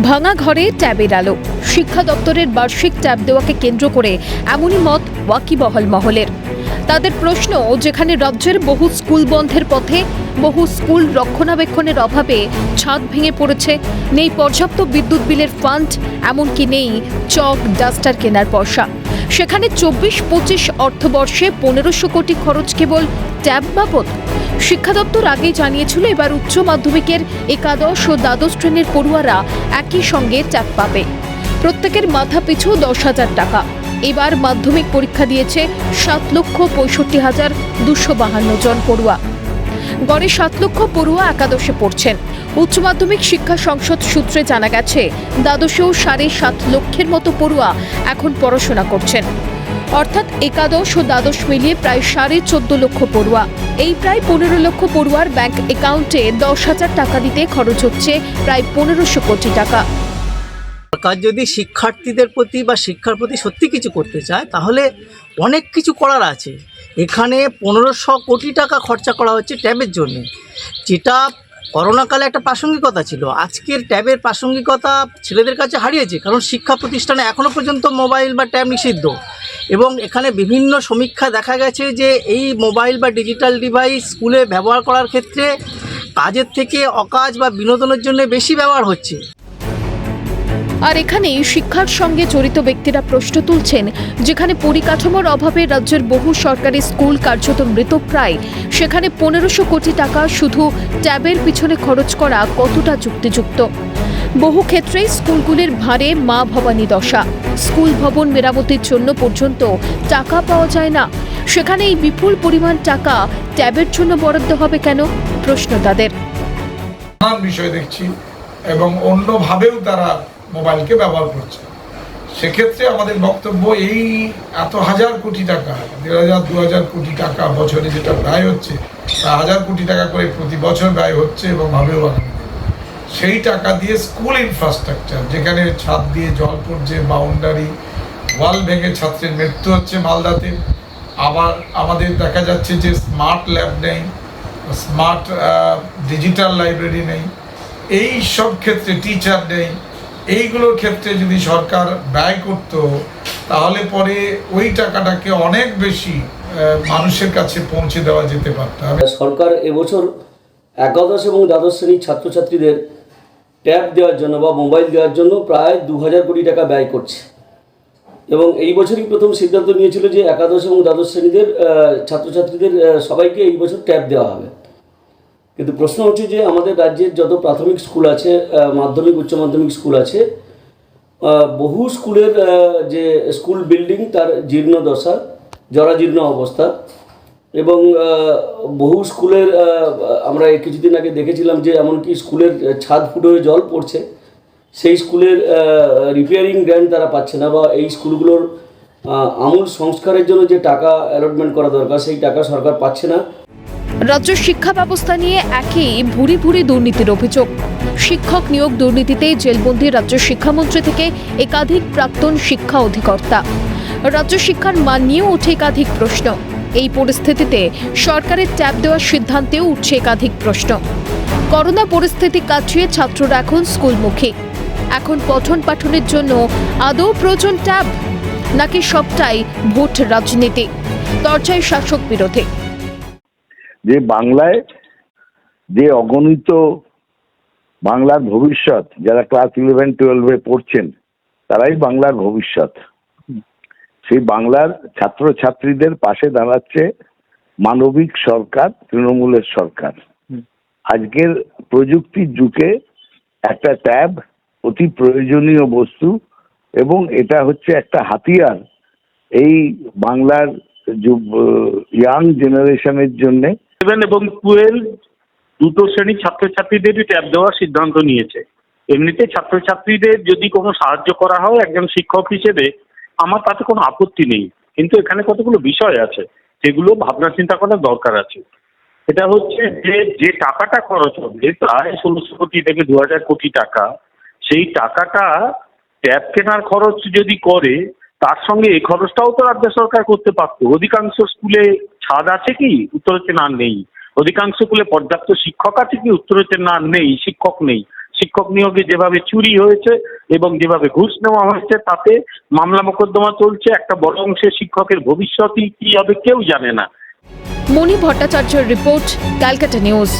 ভাঙা ঘরে ট্যাবের আলো। শিক্ষা দপ্তরের বার্ষিক ট্যাব দেওয়াকে কেন্দ্র করে এমনই মত ওয়াকিবহল মহলের। তাদের প্রশ্ন, যেখানে রাজ্যের বহু স্কুল বন্ধের পথে বহু স্কুল রক্ষণাবেক্ষণের অভাবে ছাদ ভেঙে পড়েছে, নেই পর্যাপ্ত বিদ্যুৎ বিলের ফান্ড, এমনকি নেই চক ডাস্টার কেনার পয়সা। সেখানে চব্বিশ পঁচিশ অর্থবর্ষে পনেরোশো কোটি খরচ কেবল ট্যাব বাবদ। শিক্ষা দপ্তর আগেই জানিয়েছিল এবার উচ্চ মাধ্যমিকের একাদশ ও দ্বাদশ শ্রেণির পড়ুয়ারা একই সঙ্গে চাপ পাবে। প্রত্যেকের মাথা পিছু দশ হাজার টাকা। এবার মাধ্যমিক পরীক্ষা দিয়েছে সাত লক্ষ পঁয়ষট্টি হাজার দুশো বাহান্ন জন পড়ুয়া। গড়ে সাত লক্ষ পড়ুয়া একাদশে পড়ছেন। উচ্চ মাধ্যমিক শিক্ষা সংসদ সূত্রে জানা গেছে, দ্বাদশেও সাড়ে সাত লক্ষের মতো পড়ুয়া এখন পড়াশোনা করছেন। অর্থাৎ একাদশ ও দ্বাদশ মিলিয়ে প্রায় সাড়ে চোদ্দ লক্ষ পড়ুয়া। এই প্রায় পনেরো লক্ষ পড়ুয়ার ব্যাংক অ্যাকাউন্টে দশ হাজার টাকা দিতে খরচ হচ্ছে প্রায় পনেরোশো কোটি টাকা। সরকার যদি শিক্ষার্থীদের প্রতি বা শিক্ষার প্রতি সত্যি কিছু করতে চায়, তাহলে অনেক কিছু করার আছে। এখানে পনেরোশো কোটি টাকা খরচা করা হচ্ছে ট্যাবের জন্য। যেটা করোনাকালে একটা প্রাসঙ্গিকতা ছিল। আজকের ট্যাবের প্রাসঙ্গিকতা ছেলেদের কাছে হারিয়েছে, কারণ শিক্ষা প্রতিষ্ঠানে এখনও পর্যন্ত মোবাইল বা ট্যাব নিষিদ্ধ। এবং এখানে বিভিন্ন সমীক্ষা দেখা গেছে যে এই মোবাইল বা ডিজিটাল ডিভাইস স্কুলে ব্যবহার করার ক্ষেত্রে কাজের থেকে অকাজ বা বিনোদনের জন্য বেশি ব্যবহার হচ্ছে। আর এখানেই শিক্ষার সঙ্গে জড়িত ব্যক্তিরা প্রশ্ন তুলছেন, যেখানে পরিকাঠামোর অভাবে রাজ্যের বহু সরকারি স্কুল কার্যত মৃতপ্রায় সেখানে পনেরোশো কোটি টাকা শুধু ট্যাবের পিছনে খরচ করা কতটা যুক্তিযুক্ত? বহু ক্ষেত্রেই স্কুলগুলির ভারে মা ভবানী দশা। স্কুল ভবন মেরামতির জন্য পর্যন্ত টাকা পাওয়া যায় না। সেখানে এই বিপুল পরিমাণ টাকা ট্যাবের জন্য বরাদ্দ হবে কেন? প্রশ্ন তাদের। বিষয় দেখছি এবং অন্যভাবেও তারা মোবাইলকে ব্যবহার করছে। সেক্ষেত্রে আমাদের বক্তব্য এই এত হাজার কোটি টাকা, দেড় হাজার, দু হাজার কোটি টাকা বছরে যেটা ব্যয় হচ্ছে, তা হাজার কোটি টাকা করে প্রতি বছর ব্যয় হচ্ছে এবং আগামী সেই টাকা দিয়ে স্কুল ইনফ্রাস্ট্রাকচার যেখানে ছাদ দিয়ে জল পড়ছে বাউন্ডারি ওয়াল ভেঙে ছাত্রের মৃত্যু হচ্ছে মালদাতে। আবার আমাদের দেখা যাচ্ছে যে স্মার্ট ল্যাব নেই স্মার্ট ডিজিটাল লাইব্রেরি নেই। এই সব ক্ষেত্রে টিচার নেই এইগুলোর ক্ষেত্রে যদি সরকার ব্যয় করত, তাহলে পরে ওই টাকাটাকে অনেক বেশি মানুষের কাছে পৌঁছে দেওয়া যেতে পারত। সরকার এবছর একাদশ এবং দ্বাদশ শ্রেণির ছাত্রছাত্রীদের ট্যাব দেওয়ার জন্য বা মোবাইল দেওয়ার জন্য প্রায় দু হাজার কোটি টাকা ব্যয় করছে। এবং এই বছরই প্রথম সিদ্ধান্ত নিয়েছিল যে একাদশ এবং দ্বাদশ শ্রেণীদের ছাত্রছাত্রীদের সবাইকে এই বছর ট্যাব দেওয়া হবে। কিন্তু প্রশ্ন হচ্ছে যে আমাদের রাজ্যের যত প্রাথমিক স্কুল আছে মাধ্যমিক, উচ্চ মাধ্যমিক স্কুল আছে বহু স্কুলের যে স্কুল বিল্ডিং তার জীর্ণ দশা, জরাজীর্ণ অবস্থা এবং বহু স্কুলের আমরা কিছুদিন আগে দেখেছিলাম যে এমনকি স্কুলের ছাদ ফুটো হয়ে জল পড়ছে, সেই স্কুলের রিপেয়ারিং গ্র্যান্ড তারা পাচ্ছে না বা এই স্কুলগুলোর আমূল সংস্কারের জন্য যে টাকা অ্যালটমেন্ট করা দরকার, সেই টাকা সরকার পাচ্ছে না। রাজ্য শিক্ষা ব্যবস্থা নিয়ে একই ভুরি ভুরি দুর্নীতির অভিযোগ। শিক্ষক নিয়োগ দুর্নীতিতে জেলবন্দি রাজ্য শিক্ষামন্ত্রী থেকে একাধিক প্রাক্তন শিক্ষা অধিকর্তা। রাজ্য শিক্ষার মান নিয়েও ওঠে একাধিক প্রশ্ন। এই পরিস্থিতিতে সরকারের ট্যাব দেওয়ার সিদ্ধান্তেও উঠছে একাধিক প্রশ্ন। করোনা পরিস্থিতি কাটিয়ে ছাত্ররা এখন স্কুলমুখী। এখন পঠন পাঠনের জন্য আদৌ প্রয়োজন ট্যাব নাকি সবটাই ভোট রাজনীতি? দরজায় শাসক বিরোধী। যে বাংলায় যে অগণিত বাংলার ভবিষ্যৎ, যারা ক্লাস ইলেভেন, টুয়েলভে পড়ছেন, তারাই বাংলার ভবিষ্যৎ। সেই বাংলার ছাত্রছাত্রীদের পাশে দাঁড়াচ্ছে মানবিক সরকার, তৃণমূলের সরকার। আজকের প্রযুক্তির যুগে একটা ট্যাব অতি প্রয়োজনীয় বস্তু এবং এটা হচ্ছে একটা হাতিয়ার এই বাংলার ইয়াং জেনারেশনের জন্যে সেভেন এবং টুয়েলভ দুটো শ্রেণির ছাত্রছাত্রীদেরই ট্যাব দেওয়ার সিদ্ধান্ত নিয়েছে। এমনিতে ছাত্রছাত্রীদের যদি কোনো সাহায্য করা হয় একজন শিক্ষক হিসেবে, আমার তাতে কোনো আপত্তি নেই। কিন্তু এখানে কতগুলো বিষয় আছে, সেগুলো ভাবনা চিন্তা করার দরকার আছে। এটা হচ্ছে যে যে টাকাটা খরচ হবে, প্রায় ষোলোশো কোটি থেকে দু হাজার কোটি টাকা, সেই টাকাটা ট্যাব কেনার খরচ যদি করে, তার সঙ্গে এই খরচটাও তো রাজ্য সরকার করতে পারতো। অধিকাংশ স্কুলে ছাদ আছে কি? উত্তর হচ্ছে না নেই। অধিকাংশ স্কুলে পর্যাপ্ত শিক্ষক আছে কি? উত্তর হচ্ছে না নেই, শিক্ষক নেই। শিক্ষক নিয়োগে যেভাবে চুরি হয়েছে এবং যেভাবে ঘুষ নেওয়া হয়েছে, তাতে মামলা মোকদ্দমা চলছে। একটা বড় অংশে শিক্ষকের ভবিষ্যৎই কি হবে কেউ জানে না। মণি ভট্টাচার্যের রিপোর্ট ক্যালকাটা নিউজ।